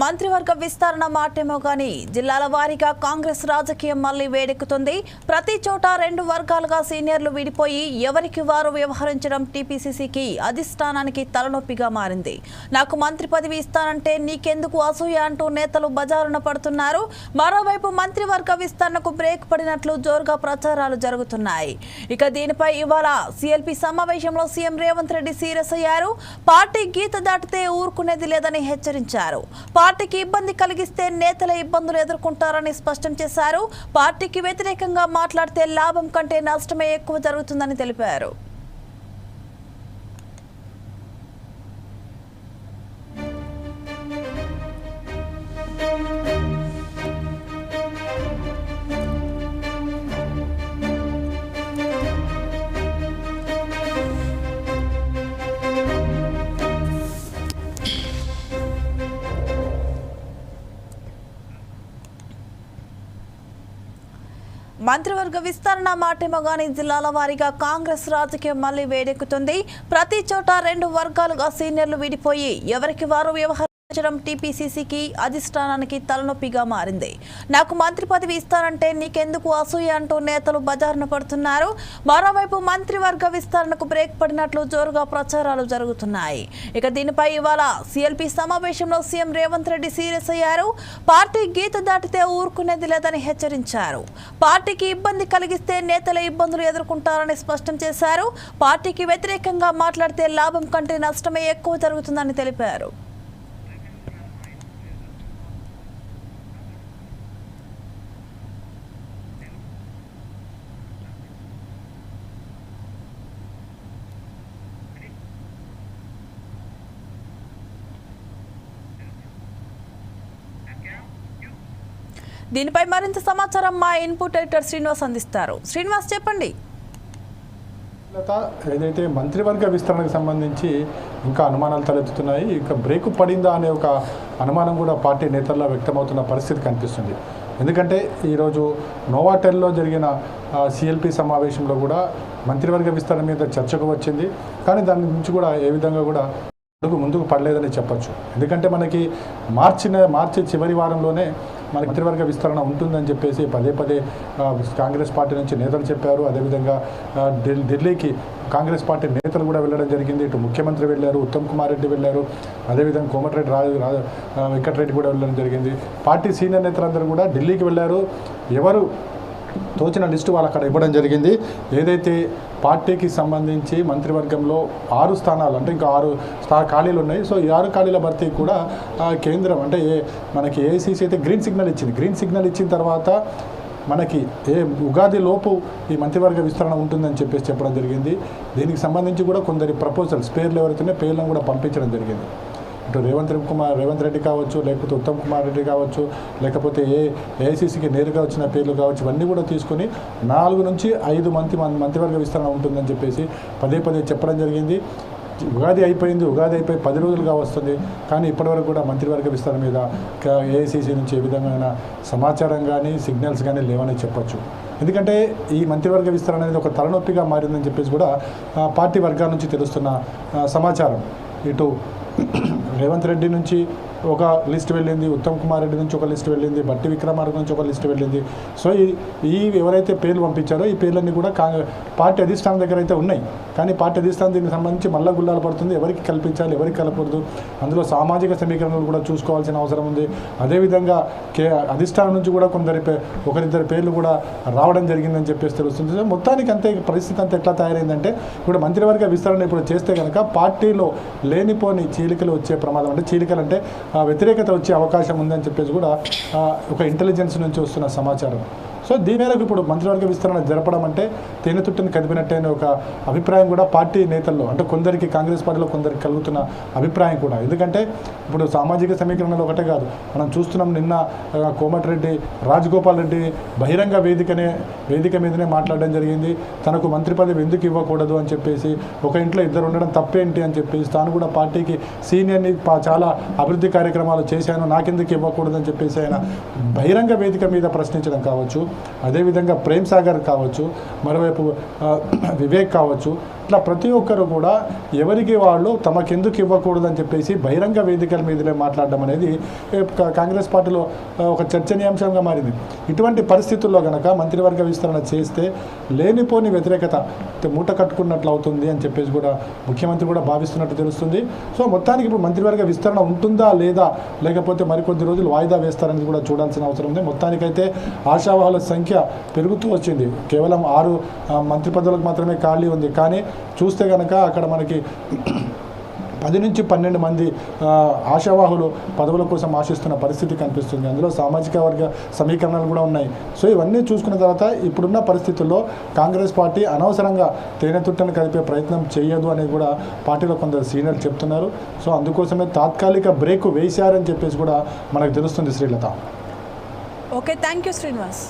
మంత్రివర్గ విస్తరణ మాటేమో కానీ జిల్లాల వారీగా కాంగ్రెస్ రాజకీయం మళ్ళీ వేడెక్కుతుంది. ప్రతి చోట రెండు వర్గాలుగా సీనియర్లు విడిపోయి ఎవరికి వారు వ్యవహరించడం టీపీసీసీకి అధిష్టానానికి తలనొప్పిగా మారింది. నాకు మంత్రి పదవి ఇస్తానంటే నీకెందుకు అసూయ అంటూ నేతలు బజారున పడుతున్నారు. మరోవైపు మంత్రివర్గ విస్తరణకు బ్రేక్ పడినట్లు జోరుగా ప్రచారాలు జరుగుతున్నాయి. ఇక దీనిపై ఇవాళ సీఎల్పీ సమావేశంలో సీఎం రేవంత్ రెడ్డి సీరియస్ అయ్యారు. పార్టీ గీత దాటితే ఊరుకునేది లేదని హెచ్చరించారు. పార్టీకి ఇబ్బంది కలిగిస్తే నేతల ఇబ్బందులు ఎదుర్కొంటారని స్పష్టం చేశారు. పార్టీకి వ్యతిరేకంగా మాట్లాడితే లాభం కంటే నష్టమే ఎక్కువ జరుగుతుందని తెలిపారు. మంత్రివర్గ విస్తరణ మాటేమో గానీ జిల్లాల వారీగా కాంగ్రెస్ రాజకీయం మళ్ళీ వేడెక్కుతుంది. ప్రతి చోట రెండు వర్గాలుగా సీనియర్లు విడిపోయి ఎవరికి వారు టీపీసీసీకి అధిష్టానానికి తలనొప్పిగా మారింది. నాకు మంత్రి పదవి ఇస్తానంటే నీకెందుకు అసూయ అంటూ నేతలు బజారున పడుతున్నారు. మరోవైపు మంత్రివర్గ విస్తరణకు బ్రేక్ పడినట్లు జోరుగా ప్రచారాలు జరుగుతున్నాయి. ఇక దీనిపై ఇవాళ సీఎల్పీ సమావేశంలో సీఎం రేవంత్ రెడ్డి సీరియస్ అయ్యారు. పార్టీ గీత దాటితే ఊరుకునేది లేదని హెచ్చరించారు. పార్టీకి ఇబ్బంది కలిగిస్తే నేతల ఇబ్బందులు ఎదుర్కొంటారని స్పష్టం చేశారు. పార్టీకి వ్యతిరేకంగా మాట్లాడితే లాభం కంటే నష్టమే ఎక్కువ జరుగుతుందని తెలిపారు. దీనిపై మరింత సమాచారం మా ఇన్పుట్ ఎడిటర్ శ్రీనివాస్ అందిస్తారు. శ్రీనివాస్ చెప్పండి. లత ఏదైతే మంత్రివర్గ విస్తరణకు సంబంధించి ఇంకా అనుమానాలు తలెత్తుతున్నాయి ఇంకా బ్రేక్ పడిందా అనే ఒక అనుమానం కూడా పార్టీ నేతల్లో వ్యక్తమవుతున్న పరిస్థితి కనిపిస్తుంది. ఎందుకంటే ఈరోజు నోవాటెల్లో జరిగిన సిఎల్పి సమావేశంలో కూడా మంత్రివర్గ విస్తరణ మీద చర్చకు వచ్చింది. కానీ దాని నుంచి కూడా ఏ విధంగా కూడా ముందుకు ముందుకు పడలేదని చెప్పచ్చు. ఎందుకంటే మనకి మార్చి మార్చి చివరి వారంలోనే మంత్రివర్గ విస్తరణ ఉంటుందని చెప్పేసి పదే పదే కాంగ్రెస్ పార్టీ నుంచి నేతలు చెప్పారు. అదేవిధంగా ఢిల్- ఢిల్లీకి కాంగ్రెస్ పార్టీ నేతలు కూడా వెళ్ళడం జరిగింది. ఇటు ముఖ్యమంత్రి వెళ్ళారు ఉత్తమ్ కుమార్ రెడ్డి వెళ్ళారు. అదేవిధంగా కోమటిరెడ్డి రాజు రా- వెంకటరెడ్డి కూడా వెళ్ళడం జరిగింది. పార్టీ సీనియర్ నేతలందరూ కూడా ఢిల్లీకి వెళ్ళారు. ఎవరు తోచిన లిస్టు వాళ్ళు అక్కడ ఇవ్వడం జరిగింది. ఏదైతే పార్టీకి సంబంధించి మంత్రివర్గంలో ఆరు స్థానాలు అంటే ఇంకా ఆరు స్థా ఖాళీలు ఉన్నాయి. సో ఈ ఆరు ఖాళీల భర్తీ కూడా కేంద్రం అంటే ఏ మనకి ఏఐసీసీ అయితే గ్రీన్ సిగ్నల్ ఇచ్చింది. గ్రీన్ సిగ్నల్ ఇచ్చిన తర్వాత మనకి ఏ ఉగాది లోపు ఈ మంత్రివర్గ విస్తరణ ఉంటుందని చెప్పేసి చెప్పడం జరిగింది. దీనికి సంబంధించి కూడా కొందరి ప్రపోజల్స్ పేర్లు ఎవరైతే పేర్లను కూడా పంపించడం జరిగింది. ఇటు రేవంత్ కుమార్ రేవంత్ రెడ్డి కావచ్చు లేకపోతే ఉత్తమ్ కుమార్ రెడ్డి కావచ్చు లేకపోతే ఏ ఏఐసీసీకి నేరుగా వచ్చిన పేర్లు కావచ్చు ఇవన్నీ కూడా తీసుకొని నాలుగు నుంచి ఐదు మంత్రి మంత్రివర్గ విస్తరణ ఉంటుందని చెప్పేసి పదే పదే చెప్పడం జరిగింది. ఉగాది అయిపోయింది ఉగాది అయిపోయి పది రోజులుగా వస్తుంది. కానీ ఇప్పటివరకు కూడా మంత్రివర్గ విస్తరణ మీద ఏఐసీసీ నుంచి ఏ విధమైన సమాచారం కానీ సిగ్నల్స్ కానీ లేవని చెప్పొచ్చు. ఎందుకంటే ఈ మంత్రివర్గ విస్తరణ అనేది ఒక తలనొప్పిగా మారిందని చెప్పేసి కూడా పార్టీ వర్గాల నుంచి తెలుస్తున్న సమాచారం. ఇటు రేవంత్ రెడ్డి నుంచి ఒక లిస్ట్ వెళ్ళింది ఉత్తమ్ కుమార్ రెడ్డి నుంచి ఒక లిస్ట్ వెళ్ళింది బట్టి విక్రమార్క నుంచి ఒక లిస్ట్ వెళ్ళింది. సో ఈ ఈ ఎవరైతే పేర్లు పంపించారో ఈ పేర్లన్నీ కూడా పార్టీ అధిష్టానం దగ్గర అయితే ఉన్నాయి. కానీ పార్టీ అధిష్టానం దీనికి సంబంధించి మళ్ళా గుల్లాలు పడుతుంది ఎవరికి కల్పించాలి ఎవరికి కలపకూడదు. అందులో సామాజిక సమీకరణలు కూడా చూసుకోవాల్సిన అవసరం ఉంది. అదేవిధంగా కే అధిష్టానం నుంచి కూడా కొందరి పే ఒకరిద్దరి పేర్లు కూడా రావడం జరిగిందని చెప్పేసి తెలుస్తుంది. సో మొత్తానికి అంతే పరిస్థితి అంతా ఎట్లా తయారైందంటే ఇప్పుడు మంత్రివర్గ విస్తరణ ఇప్పుడు చేస్తే కనుక పార్టీలో లేనిపోని చీలికలు వచ్చే ప్రమాదం అంటే చీలికలు అంటే వ్యతిరేకత వచ్చే అవకాశం ఉందని చెప్పేసి కూడా ఒక ఇంటెలిజెన్స్ నుంచి వస్తున్న సమాచారం. సో దీని మేరకు ఇప్పుడు మంత్రివర్గ విస్తరణ జరపడం అంటే తేనెతుట్టుని కదిపినట్టే ఒక అభిప్రాయం కూడా పార్టీ నేతల్లో అంటే కొందరికి కాంగ్రెస్ పార్టీలో కొందరికి కలుగుతున్న అభిప్రాయం కూడా. ఎందుకంటే ఇప్పుడు సామాజిక సమీకరణలు ఒకటే కాదు. మనం చూస్తున్నాం నిన్న కోమటిరెడ్డి రాజగోపాల్ రెడ్డి బహిరంగ వేదికనే వేదిక మీదనే మాట్లాడడం జరిగింది. తనకు మంత్రి పదవి ఎందుకు ఇవ్వకూడదు అని చెప్పేసి ఒక ఇంట్లో ఇద్దరు ఉండడం తప్పేంటి అని చెప్పేసి తాను కూడా పార్టీకి సీనియర్ని చాలా అభివృద్ధి కార్యక్రమాలు చేశాను నాకెందుకు ఇవ్వకూడదు అని చెప్పేసి ఆయన బహిరంగ వేదిక మీద ప్రశ్నించడం కావచ్చు. అదేవిధంగా ప్రేమ్ సాగర్ కావచ్చు మరోవైపు వివేక్ కావచ్చు ఇట్లా ప్రతి ఒక్కరు కూడా ఎవరికి వాళ్ళు తమకెందుకు ఇవ్వకూడదని చెప్పేసి బహిరంగ వేదికల మీదనే మాట్లాడడం అనేది కాంగ్రెస్ పార్టీలో ఒక చర్చనీయాంశంగా మారింది. ఇటువంటి పరిస్థితుల్లో గనక మంత్రివర్గ విస్తరణ చేస్తే లేనిపోని వ్యతిరేకత మూట కట్టుకున్నట్లు అవుతుంది అని చెప్పేసి కూడా ముఖ్యమంత్రి కూడా భావిస్తున్నట్టు తెలుస్తుంది. సో మొత్తానికి ఇప్పుడు మంత్రివర్గ విస్తరణ ఉంటుందా లేదా లేకపోతే మరికొద్ది రోజులు వాయిదా వేస్తారని కూడా చూడాల్సిన అవసరం ఉంది. మొత్తానికైతే ఆశావాహుల సంఖ్య పెరుగుతూ వచ్చింది. కేవలం ఆరు మంత్రి పదవులకు మాత్రమే ఖాళీ ఉంది. కానీ చూస్తే కనుక అక్కడ మనకి పది నుంచి పన్నెండు మంది ఆశావాహులు పదవుల కోసం ఆశిస్తున్న పరిస్థితి కనిపిస్తుంది. అందులో సామాజిక వర్గ సమీకరణాలు కూడా ఉన్నాయి. సో ఇవన్నీ చూసుకున్న తర్వాత ఇప్పుడున్న పరిస్థితుల్లో కాంగ్రెస్ పార్టీ అనవసరంగా తేనె తుట్టను కలిపే ప్రయత్నం చేయదు అనేది కూడా పార్టీలో కొందరు సీనియర్లు చెప్తున్నారు. సో అందుకోసమే తాత్కాలిక బ్రేక్ వేశారని చెప్పేసి కూడా మనకు తెలుస్తుంది Srilatha. Okay thank you Srinivas